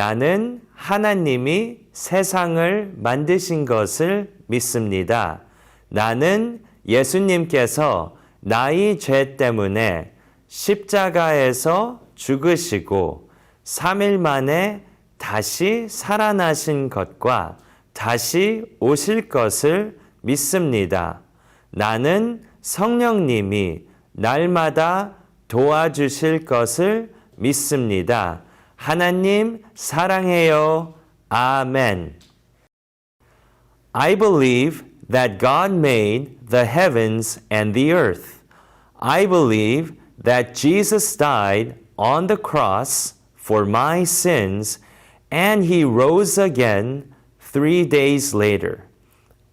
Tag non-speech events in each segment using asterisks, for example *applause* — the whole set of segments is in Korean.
나는 하나님이 세상을 만드신 것을 믿습니다. 나는 예수님께서 나의 죄 때문에 십자가에서 죽으시고 3일 만에 다시 살아나신 것과 다시 오실 것을 믿습니다. 나는 성령님이 날마다 도와주실 것을 믿습니다. 하나님 사랑해요. 아멘. I believe that God made the heavens and the earth. I believe that Jesus died on the cross for my sins and he rose again three days later.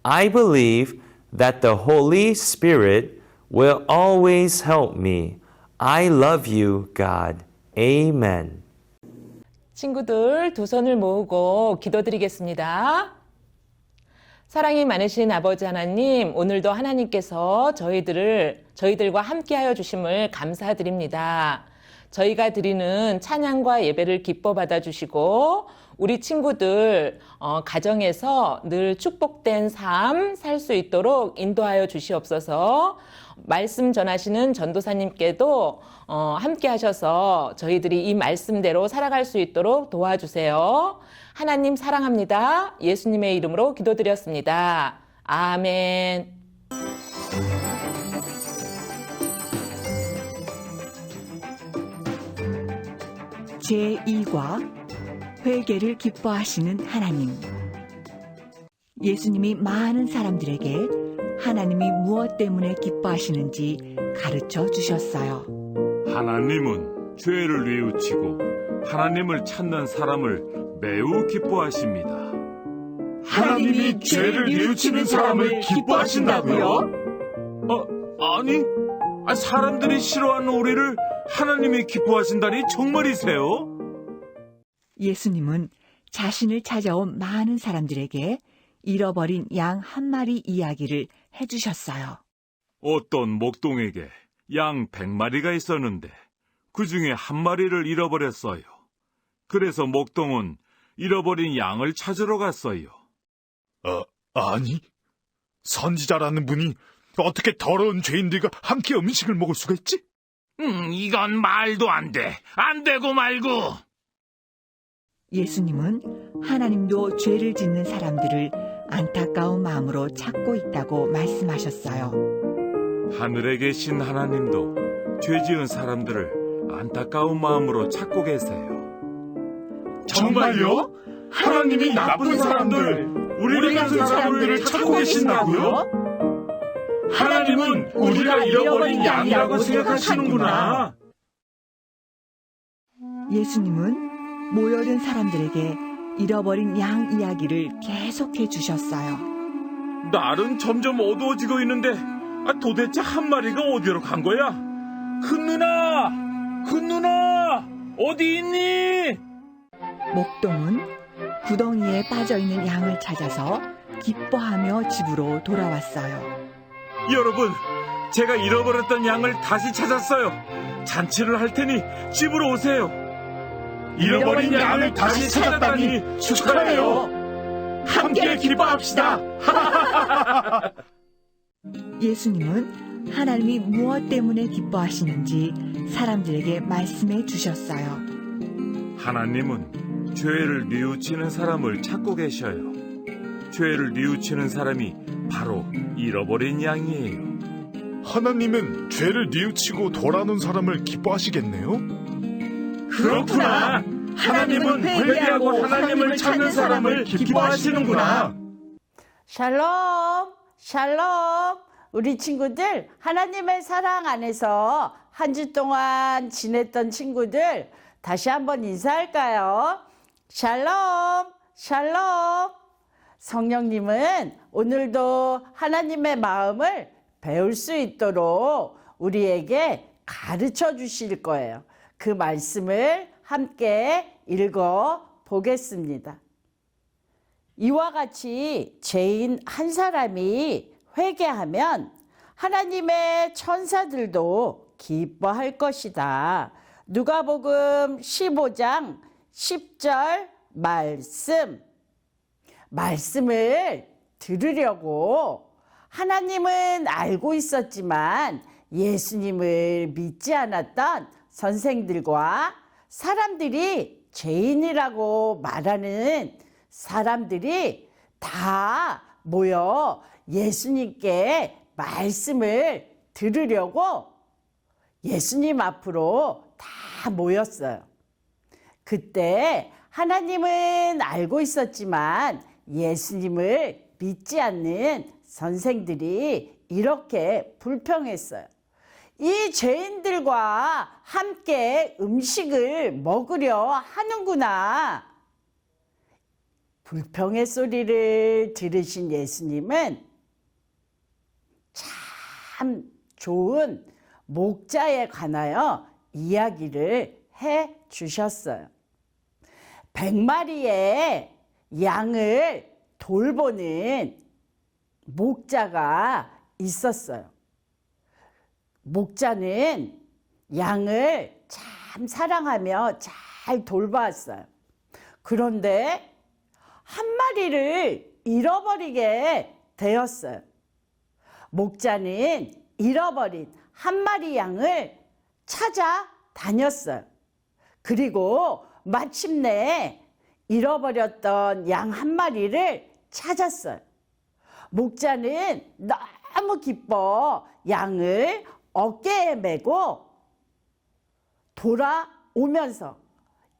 I believe that the Holy Spirit will always help me. I love you, God. Amen. 친구들 두 손을 모으고 기도드리겠습니다. 사랑이 많으신 아버지 하나님, 오늘도 하나님께서 저희들을 저희들과 함께하여 주심을 감사드립니다. 저희가 드리는 찬양과 예배를 기뻐 받아주시고 우리 친구들 어, 가정에서 늘 축복된 삶 살 수 있도록 인도하여 주시옵소서. 말씀 전하시는 전도사님께도 어, 함께 하셔서 저희들이 이 말씀대로 살아갈 수 있도록 도와주세요. 하나님 사랑합니다. 예수님의 이름으로 기도드렸습니다. 아멘. 제2과 회개를 기뻐하시는 하나님. 예수님이 많은 사람들에게 하나님이 무엇 때문에 기뻐하시는지 가르쳐 주셨어요. 하나님은 죄를 뉘우치고 하나님을 찾는 사람을 매우 기뻐하십니다. 하나님이 죄를 뉘우치는 사람을 기뻐하신다고요? 어, 아니, 아, 사람들이 싫어하는 우리를 하나님이 기뻐하신다니 정말이세요? 예수님은 자신을 찾아온 많은 사람들에게 잃어버린 양 한 마리 이야기를 해주셨어요. 어떤 목동에게 양 100마리가 있었는데 그 중에 한 마리를 잃어버렸어요. 그래서 목동은 잃어버린 양을 찾으러 갔어요. 어, 아니. 선지자라는 분이 어떻게 더러운 죄인들과 함께 음식을 먹을 수가 있지? 음, 이건 말도 안 돼. 안 되고 말고. 예수님은 하나님도 죄를 짓는 사람들을 안타까운 마음으로 찾고 있다고 말씀하셨어요. 하늘에 계신 하나님도 죄 지은 사람들을 안타까운 마음으로 찾고 계세요. 정말요? 하나님이 나쁜 사람들, 우리 같은 사람들을 찾고 계신다고요? 하나님은 우리가 잃어버린 양이라고 생각하시는구나. 예수님은 모여든 사람들에게 잃어버린 양 이야기를 계속해 주셨어요. 날은 점점 어두워지고 있는데 아, 도대체 한 마리가 어디로 간 거야? 큰 누나! 큰 누나! 어디 있니? 목동은 구덩이에 빠져 있는 양을 찾아서 기뻐하며 집으로 돌아왔어요. 여러분, 제가 잃어버렸던 양을 다시 찾았어요. 잔치를 할 테니 집으로 오세요. 잃어버린 양을 다시 찾았다니 축하해요. 함께 기뻐합시다. *laughs* 예수님은 하나님이 무엇 때문에 기뻐하시는지 사람들에게 말씀해 주셨어요. 하나님은 죄를 뉘우치는 사람을 찾고 계셔요. 죄를 뉘우치는 사람이 바로 잃어버린 양이에요. 하나님은 죄를 뉘우치고 돌아오는 사람을 기뻐하시겠네요? 그렇구나. 하나님은 회개하고 하나님을 찾는 사람을 기뻐하시는구나. 샬롬, 샬롬. 우리 친구들, 하나님의 사랑 안에서 한 주 동안 지냈던 친구들, 다시 한번 인사할까요? 샬롬, 샬롬. 성령님은 오늘도 하나님의 마음을 배울 수 있도록 우리에게 가르쳐 주실 거예요. 그 말씀을 함께 읽어 보겠습니다. 이와 같이 죄인 한 사람이 회개하면 하나님의 천사들도 기뻐할 것이다. 누가복음 15장 10절 말씀. 말씀을 들으려고 하나님은 알고 있었지만 예수님을 믿지 않았던 선생들과 사람들이 죄인이라고 말하는 사람들이 다 모여 예수님께 말씀을 들으려고 예수님 앞으로 다 모였어요. 그때 하나님은 알고 있었지만 예수님을 믿지 않는 선생들이 이렇게 불평했어요. 이 죄인들과 함께 음식을 먹으려 하는구나. 불평의 소리를 들으신 예수님은 참 좋은 목자에 관하여 이야기를 해 주셨어요. 백마리의 양을 돌보는 목자가 있었어요. 목자는 양을 참 사랑하며 잘 돌봤어요. 그런데 한 마리를 잃어버리게 되었어요. 목자는 잃어버린 한 마리 양을 찾아 다녔어요. 그리고 마침내 잃어버렸던 양 한 마리를 찾았어요. 목자는 너무 기뻐 양을 어깨에 메고 돌아오면서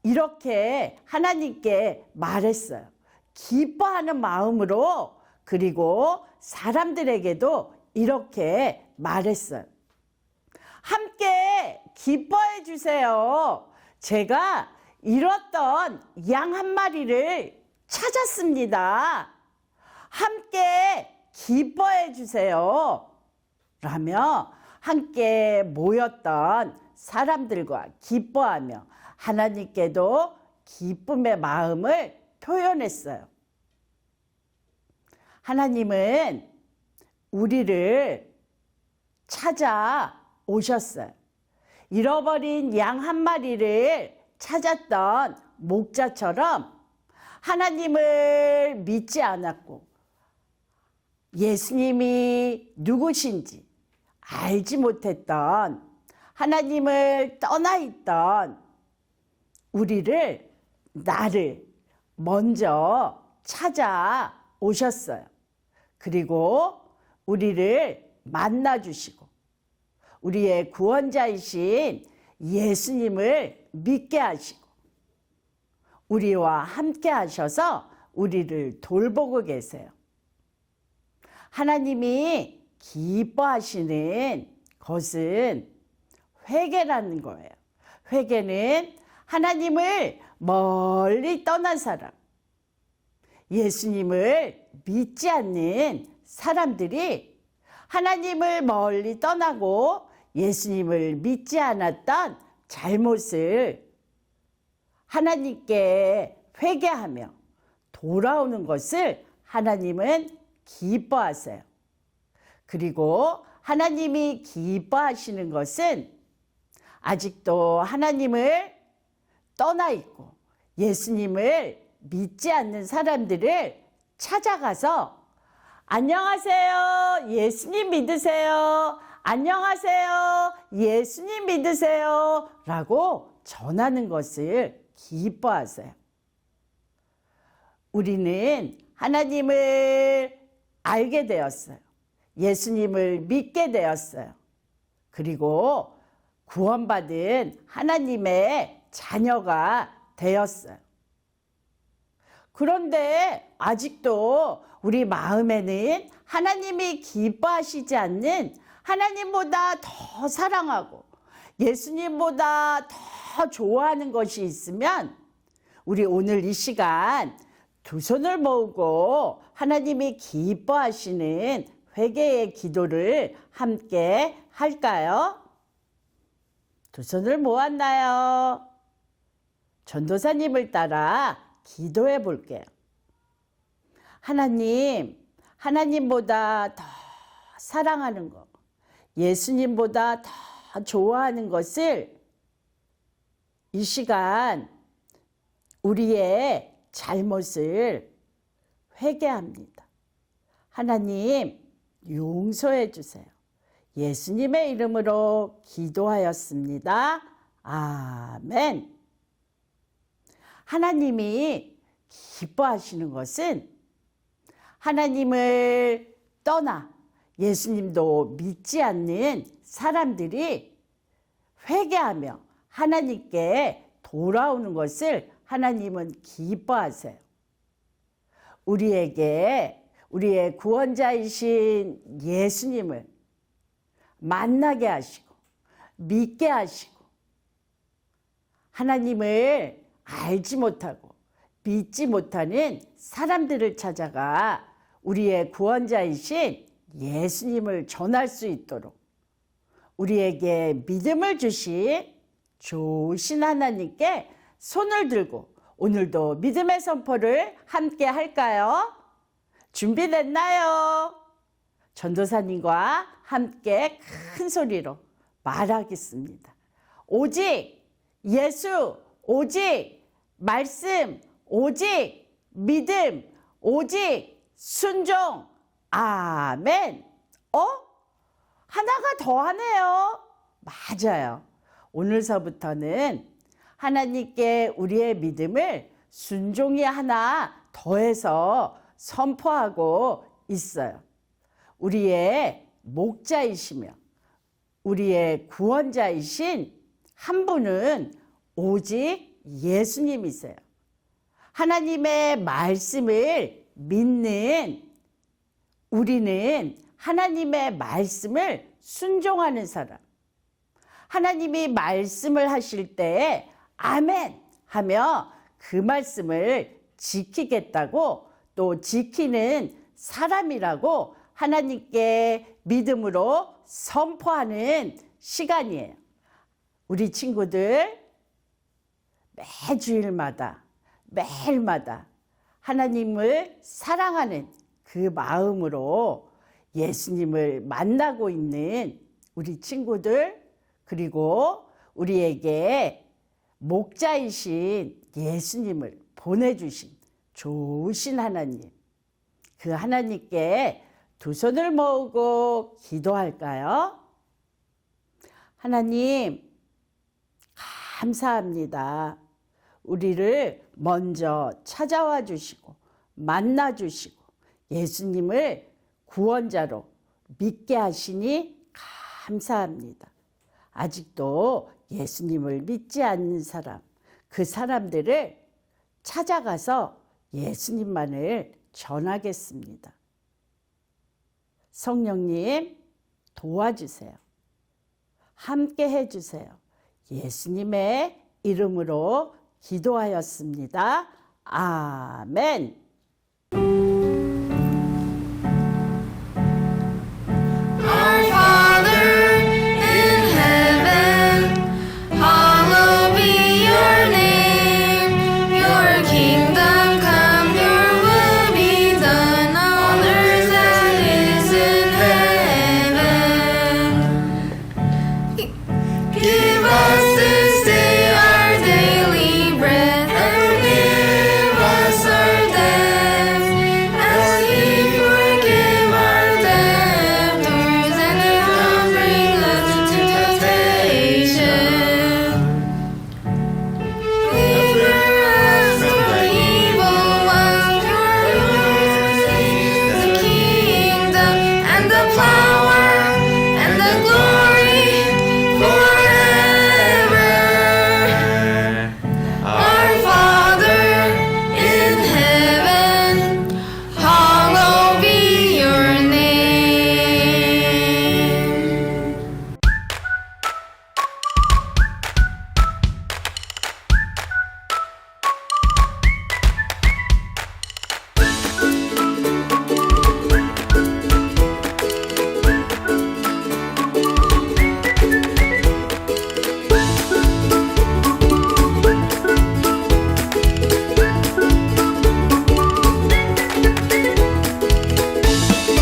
이렇게 하나님께 말했어요. 기뻐하는 마음으로 그리고 사람들에게도 이렇게 말했어요. 함께 기뻐해 주세요. 제가 잃었던 양 한 마리를 찾았습니다. 함께 기뻐해 주세요. 라며 함께 모였던 사람들과 기뻐하며 하나님께도 기쁨의 마음을 표현했어요. 하나님은 우리를 찾아 오셨어요. 잃어버린 양 한 마리를 찾았던 목자처럼 하나님을 믿지 않았고 예수님이 누구신지 알지 못했던 하나님을 떠나 있던 우리를 나를 먼저 찾아 오셨어요. 그리고 우리를 만나 주시고 우리의 구원자이신 예수님을 믿게 하시고 우리와 함께 하셔서 우리를 돌보고 계세요. 하나님이 기뻐하시는 것은 회개라는 거예요. 회개는 하나님을 멀리 떠난 사람, 예수님을 믿지 않는 사람들이 하나님을 멀리 떠나고 예수님을 믿지 않았던 잘못을 하나님께 회개하며 돌아오는 것을 하나님은 기뻐하세요. 그리고 하나님이 기뻐하시는 것은 아직도 하나님을 떠나 있고 예수님을 믿지 않는 사람들을 찾아가서 안녕하세요. 예수님 믿으세요. 안녕하세요. 예수님 믿으세요. 라고 전하는 것을 기뻐하세요. 우리는 하나님을 알게 되었어요. 예수님을 믿게 되었어요. 그리고 구원받은 하나님의 자녀가 되었어요. 그런데 아직도 우리 마음에는 하나님이 기뻐하시지 않는 하나님보다 더 사랑하고 예수님보다 더 좋아하는 것이 있으면 우리 오늘 이 시간 두 손을 모으고 하나님이 기뻐하시는 회개의 기도를 함께 할까요? 두 손을 모았나요? 전도사님을 따라 기도해 볼게요. 하나님, 하나님보다 더 사랑하는 것, 예수님보다 더 좋아하는 것을 이 시간 우리의 잘못을 회개합니다. 하나님, 용서해 주세요. 예수님의 이름으로 기도하였습니다. 아멘. 하나님이 기뻐하시는 것은 하나님을 떠나 예수님도 믿지 않는 사람들이 회개하며 하나님께 돌아오는 것을 하나님은 기뻐하세요. 우리에게 우리의 구원자이신 예수님을 만나게 하시고 믿게 하시고 하나님을 알지 못하고 믿지 못하는 사람들을 찾아가 우리의 구원자이신 예수님을 전할 수 있도록 우리에게 믿음을 주신 좋으신 하나님께 손을 들고 오늘도 믿음의 선포를 함께 할까요? 준비됐나요? 전도사님과 함께 큰 소리로 말하겠습니다. 오직 예수, 오직 말씀, 오직 믿음, 오직 순종. 아멘. 어? 하나가 더 하네요. 맞아요. 오늘서부터는 하나님께 우리의 믿음을 순종이 하나 더해서 선포하고 있어요. 우리의 목자이시며 우리의 구원자이신 한 분은 오직 예수님이세요. 하나님의 말씀을 믿는 우리는 하나님의 말씀을 순종하는 사람. 하나님이 말씀을 하실 때 아멘 하며 그 말씀을 지키겠다고 또 지키는 사람이라고 하나님께 믿음으로 선포하는 시간이에요. 우리 친구들 매주일마다 매일마다 하나님을 사랑하는 그 마음으로 예수님을 만나고 있는 우리 친구들 그리고 우리에게 목자이신 예수님을 보내주신 좋으신 하나님 그 하나님께 두 손을 모으고 기도할까요? 하나님 감사합니다. 우리를 먼저 찾아와 주시고 만나 주시고 예수님을 구원자로 믿게 하시니 감사합니다. 아직도 예수님을 믿지 않는 사람, 그 사람들을 찾아가서 예수님만을 전하겠습니다. 성령님 도와주세요. 함께 해주세요. 예수님의 이름으로 기도하였습니다. 아멘.